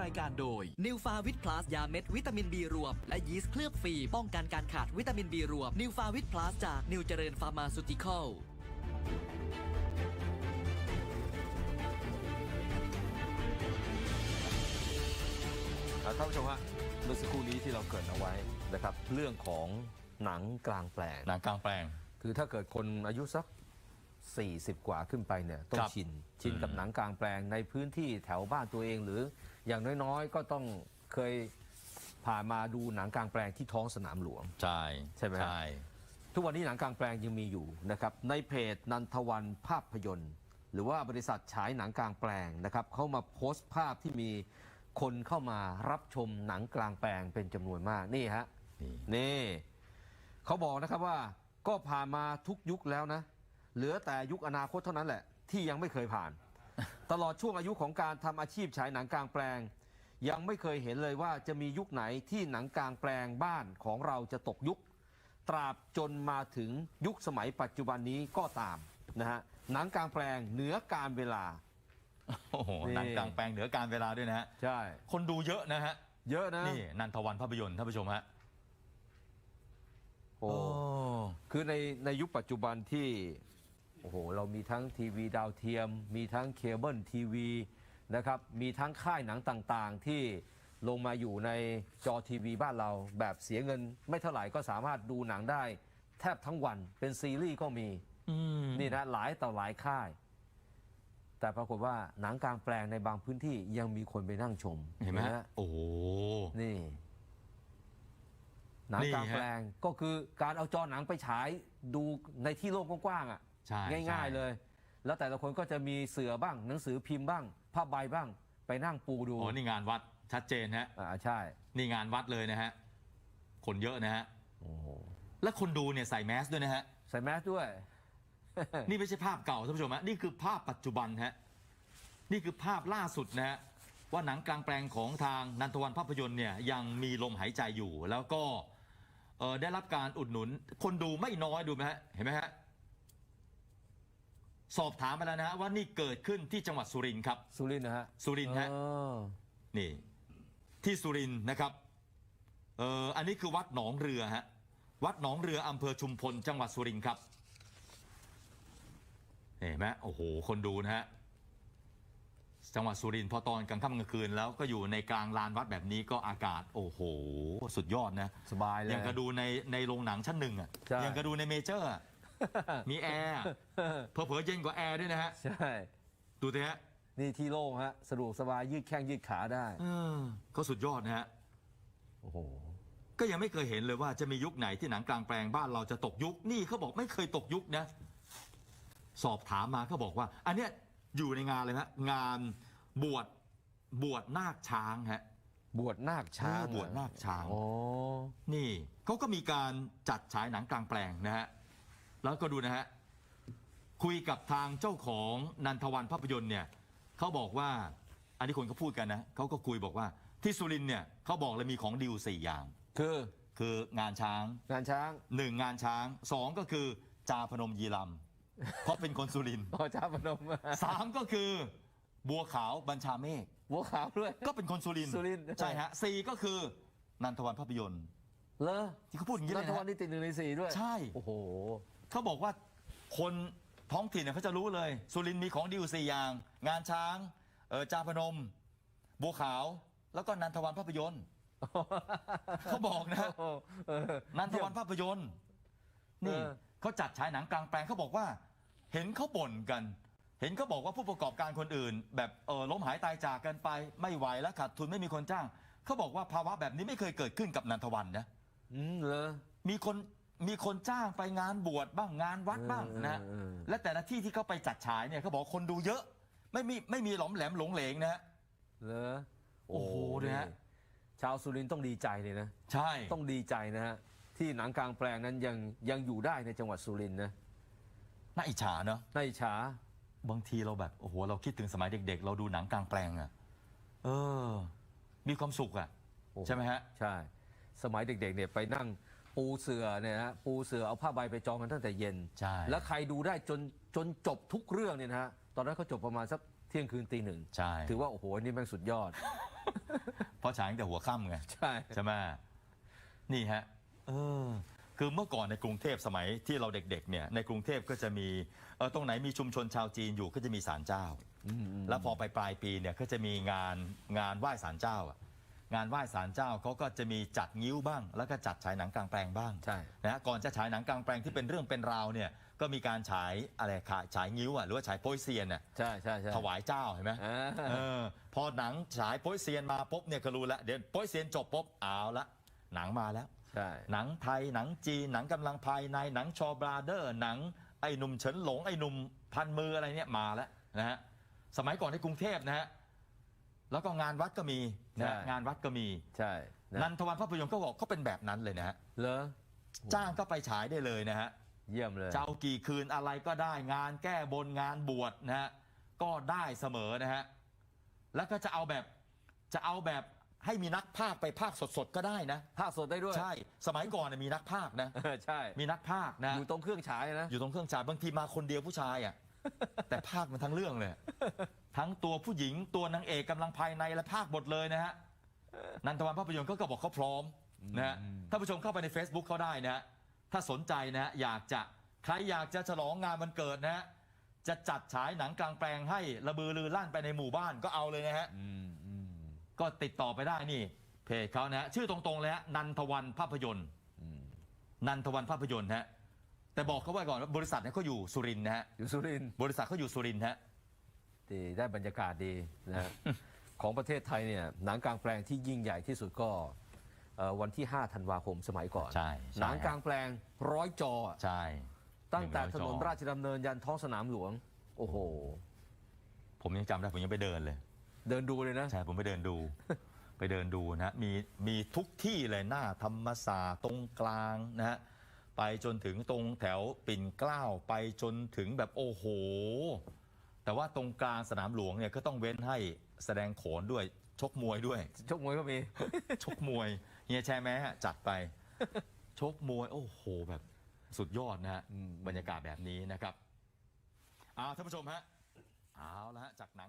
รายการโดย นิวฟาวิตพลัสยาเม็ดวิตามินบีรวม และยีสต์เคลือบฟรีป้องกันการขาดวิตามินบีรวม นิวฟาวิตพลัสจากนิวเจริญฟาร์มาซูติคอลอ่าท่านผู้ชมฮะเมื่อสักครู่นี้ที่เราเกริดเอาไว้นะครับเรื่องของหนังกลางแปลง หนังกลางแปลง คือถ้าเกิดคนอายุสัก 40 กว่าขึ้นไปเนี่ยต้อคงรับชิน ชินกับอืมหนังกลางแปลงในพื้นที่แถวบ้านตัวเองหรือ อย่างน้อยๆ ก็ต้องเคยผ่านมาดูหนังกลางแปลงที่ท้องสนามหลวง ใช่ใช่ไหมฮะ ใช่ ทุกวันนี้หนังกลางแปลงยังมีอยู่นะครับในเพจนันทวันภาพยนตร์ หรือว่าบริษัทฉายหนังกลางแปลงนะครับเขามาโพสต์ภาพที่มีคนเข้ามารับชมหนังกลางแปลงเป็นจำนวนมากนี่ฮะนี่ นี่เขาบอกนะครับว่าก็ผ่านมาทุกยุคแล้วนะ เหลือแต่ยุคอนาคตเท่านั้นแหละ ที่ยังไม่เคยผ่าน ตลอดช่วงอายุของการทำอาชีพฉายหนังกลางแปลง ยังไม่เคยเห็นเลยว่าจะมียุคไหนที่หนังกลางแปลงบ้านของเราจะตกยุค ตราบจนมาถึงยุคสมัยปัจจุบันนี้ก็ตามนะฮะหนังกลางแปลงเหนือการเวลา โอ้โหนี่ หนังกลางแปลงเหนือการเวลาด้วยนะฮะ ใช่ คนดูเยอะนะฮะ เยอะนะนี่นันทวันภาพยนตร์ท่านผู้ชมฮะโอ้คือในในยุคปัจจุบันที่ โอ้โห เรามีทั้งทีวีดาวเทียม มีทั้งเคเบิลทีวีนะครับ มีทั้งค่ายหนังต่างๆ ที่ลงมาอยู่ในจอทีวีบ้านเรา แบบเสียเงินไม่เท่าไหร่ก็สามารถดูหนังได้ แทบทั้งวันเป็นซีรีส์ก็มีอืมนี่นะหลายต่อหลายค่าย แต่ปรากฏว่าหนังกลางแปลงในบางพื้นที่ยังมีคนไปนั่งชมเห็นไหมะฮะโอ้โหนี่ หนังนี่กลางฮะแปลงก็คือการเอาจอหนังไปฉายดูในที่โล่งกว้างๆอะ ใช่ง่ายใช่ๆเลย แล้วแต่ละคนก็จะมีเสือบ้าง หนังสือพิมพ์บ้างผ้าใบบ้าง ไปนั่งปูดูโอ้นี่งานวัดชัดเจนฮะอ่าใช่ นี่งานวัดเลยนะฮะคนเยอะนะฮะโอ้โหและคนดูเนี่ยใส่แมสด้วยนะฮะใส่แมสด้วย นี่ไม่ใช่ภาพเก่าท่านผู้ชมฮะนี่คือภาพปัจจุบันฮะนี่คือภาพล่าสุดนะฮะว่าหนังกลางแปลงของทางนันทวันภาพยนตร์เนี่ยยังมีลมหายใจอยู่แล้วก็เอ่อได้รับการอุดหนุน คนดูไม่น้อยดูไหมฮะเห็นไหมฮะ สอบถามมาแล้วนะฮะว่านี่เกิดขึ้นที่จังหวัดสุรินทร์ครับ สุรินทร์นะฮะสุรินทร์ฮะเออนี่ที่สุรินทร์นะครับเอ่ออันนี้คือวัดหนองเรือฮะวัดหนองเรืออำเภอชุมพลจังหวัดสุรินทร์ครับเห็นไหมโอ้โหคนดูนะฮะจังหวัดสุรินทร์พอตอนกลางค่ำกลางคืน แล้วก็อยู่ในกลางลานวัดแบบนี้ก็อากาศ โอ้โห สุดยอดนะสบายเลยยังกระดูในในโรงหนังชั้นหนึ่งอะใช่ยังกระดูในเมเจอร์อะ มีแอร์อะเผลอๆเย็นกว่าแอร์ด้วยนะฮะ ใช่ ดูสิฮะ นี่ที่โล่งฮะ สะดวกสบายยืดแข้งยืดขาได้เออเขาสุดยอดนะฮะ โอ้โห ก็ยังไม่เคยเห็นเลยว่าจะมียุคไหนที่หนังกลางแปลงบ้านเราจะตกยุค นี่เขาบอกไม่เคยตกยุคนะ สอบถามมาเขาบอกว่า อันเนี้ยอยู่ในงานเลยฮะงานบวชบวชนาคช้างฮะบวชนาคช้างเออบวชนาคช้างโอ้นี่เขาก็มีการจัดฉายหนังกลางแปลงนะฮะ แล้วก็ดูนะฮะ คุยกับทางเจ้าของนันทวันภาพยนตร์เนี่ยเขาบอกว่า อันนี้คนเขาพูดกันนะเขาก็คุยบอกว่าที่สุรินทร์เนี่ยเขาบอกเลยมีของดีลสี่อย่าง คือ คืองานช้างงานช้างหนึ่งงานช้างสองก็คือจาพนมยีรำเพราะเป็นคนสุรินทร์อ๋อจ้าพนมสามก็คือบัวขาวบัญชาเมฆบัวขาวด้วย ก็เป็นคนสุรินทร์สุรินทร์ ใช่ฮะสี่ก็คือนันทวันภาพยนตร์ เลอที่เขาพูดอย่างนี้รัเลยฐนะวันฮะ นี่ติดหนึ่งในสี่ด้วยใช่ โอ้โห เขาบอกว่าคนท้องถิ่นเนี่ยเขาจะรู้เลย สุรินทร์มีของดีอยู่สี่อย่าง งานช้างเออจาพนม บัวขาว แล้วก็นันทวันภาพยนตร์ เขาบอกนะเออนันทวันภาพยนตร์ นี่เออ เขาจัดฉายหนังกลางแปลงเขาบอกว่า เห็นเขาบ่นกัน เห็นเขาบอกว่าผู้ประกอบการคนอื่น แบบเออล้มหายตายจากกันไปไม่ไหวแล้วขาดทุนไม่มีคนจ้าง เขาบอกว่าภาวะแบบนี้ไม่เคยเกิดขึ้นกับนันทวันนะ อืมเลอมีคน มีคนจ้างไปงานบวชบ้างงานวัดบ้างนะเออเออเออ และแต่ละที่ที่เขาไปจัดฉายเนี่ยเขาบอกคนดูเยอะ ไม่มีไม่มีหลอมแหลมหลงเหลงนะฮะเลอโอ้โหเนี่ยฮะ ชาวสุรินทร์ต้องดีใจเลยนะ ใช่ ต้องดีใจนะฮะ ที่หนังกลางแปลงนั้นยังยังอยู่ได้ในจังหวัดสุรินทร์นะน่าอิจฉาเนาะน่าอิจฉา บางทีเราแบบโอ้โหเราคิดถึงสมัยเด็ก ๆ เราดูหนังกลางแปลงอะเออ มีความสุขอะโอ้ใช่ไหมฮะ ใช่ สมัยเด็กๆเนี่ยไปนั่ง ปูเสือเนี่ยฮะปูเสือเอาผ้าใบไปจองกันตั้งแต่เย็น ใช่ แล้วใครดูได้จนจนจบทุกเรื่องเนี่ยนะฮะตอนนั้นเขาจบประมาณสักเที่ยงคืนตีหนึ่งใช่ ถือว่าโอ้โหนี่แม่งสุดยอด เพราะฉายตั้งแต่หัวค่ำไง ใช่ ใช่ไหมนี่ฮะเออคือเมื่อก่อนในกรุงเทพสมัยที่เราเด็กๆเนี่ยในกรุงเทพก็จะมีเออตรงไหนมีชุมชนชาวจีนอยู่ก็จะมีศาลเจ้า แล้วพอไปปลายปีเนี่ยก็จะมีงานงานไหว้ศาลเจ้าอะ งานไหว้ศาลเจ้าเขาก็จะมีจัดงิ้วบ้าง แล้วก็จัดฉายหนังกลางแปลงบ้างใช่ นะฮะก่อนจะฉายหนังกลางแปลงที่เป็นเรื่องเป็นราวเนี่ยก็มีการฉายอะไรขายฉายงิ้วอะหรือว่าฉายโป้ยเซียนน่ะใช่ใช่ใช่ถวายเจ้าเห็นไหมอ่าเออพอหนังฉายโป้ยเซียนมาปุ๊บเนี่ยก็รู้แล้วเดี๋ยวโป้ยเซียนจบปุ๊บเอาละหนังมาแล้ว ใช่ หนังไทยหนังจีนหนังกำลังภายในหนังชอบราเดอร์ หนังไอ้หนุ่มเฉินหลงไอ้หนุ่มพันมืออะไรเนี่ยมาแล้วนะฮะสมัยก่อนในกรุงเทพนะฮะ แล้วก็งานวัดก็มีนะฮะงานวัดก็มีใช่นะนันทวันภาพยนตร์ก็บอกก็เป็นแบบนั้นเลยนะฮะเหรอจ้างก็ไปฉายได้เลยนะฮะเยี่ยมเลยจะเอากี่คืนอะไรก็ได้งานแก้บนงานบวชนะฮะก็ได้เสมอนะฮะแล้วก็จะเอาแบบจะเอาแบบให้มีนักพากย์ไปพากย์สดๆก็ได้นะ ภาคสดได้ด้วย ใช่ สมัยก่อนเนยมีนักพากย์นะ เออใช่ มีนักพากย์นะ อยู่ตรงเครื่องฉายนะ อยู่ตรงเครื่องฉายบางทีมาคนเดียวผู้ชายอะ แต่ภาคมันทั้งเรื่องเลย ทั้งตัวผู้หญิงตัวนางเอกกำลังภายในและภาคหมดเลยนะฮะนันทวันภาพยนตร์ก็ก็บอกเขาพร้อมนะฮะท่านผู้ชมเข้าไปใน Facebook เขาได้นะฮะถ้าสนใจนะฮะอยากจะใครอยากจะฉลองงานวันเกิดนะฮะจะจัดฉายหนังกลางแปลงให้ระบือลือลั่นไปในหมู่บ้านก็เอาเลยนะฮะอืมอืมก็ติดต่อไปได้นี่ เพจเขานะฮะชื่อตรงๆเลยฮะนันทวันภาพยนตร์อืมนันทวันภาพยนตร์ฮะ แต่บอกเขาไว้ก่อนว่าบริษัทเนี่ยเขาอยู่สุรินทร์นะฮะอยู่สุรินทร์บริษัทเขาอยู่สุรินทร์ฮะ ดีได้บรรยากาศดีนะฮะของประเทศไทยเนี่ยหนังกลางแปลงที่ยิ่งใหญ่ที่สุดก็เอ่อวันที่ 5 ธันวาคมสมัยก่อน ใช่หนังกลางแปลงร้อยจออะใช่ตั้งแต่หถนึ่นงนอยจอราชดำเนินยันท้องสนามหลวง โอ้โห ผมยังจำได้ผมยังไปเดินเลย เดินดูเลยนะ ใช่ ผมไปเดินดู ไปเดินดูนะฮะมีมีทุกที่เลยหน้าธรรมศาสตร์ตรงกลางนะฮะ ไปจนถึงตรงแถวปิ่นเกล้าไปจนถึงแบบโอ้โห แต่ว่าตรงกลางสนามหลวงเนี่ยก็ต้องเว้นให้แสดงโขนด้วยชกมวยด้วย ชกมวยก็มี ชกมวยเฮียแชร์แม้จัดไป ชกมวยโอ้โหแบบสุดยอดนะฮะอืมบรรยากาศแบบนี้นะครับเอาท่านผู้ชมฮะเอาละฮะจากหนัง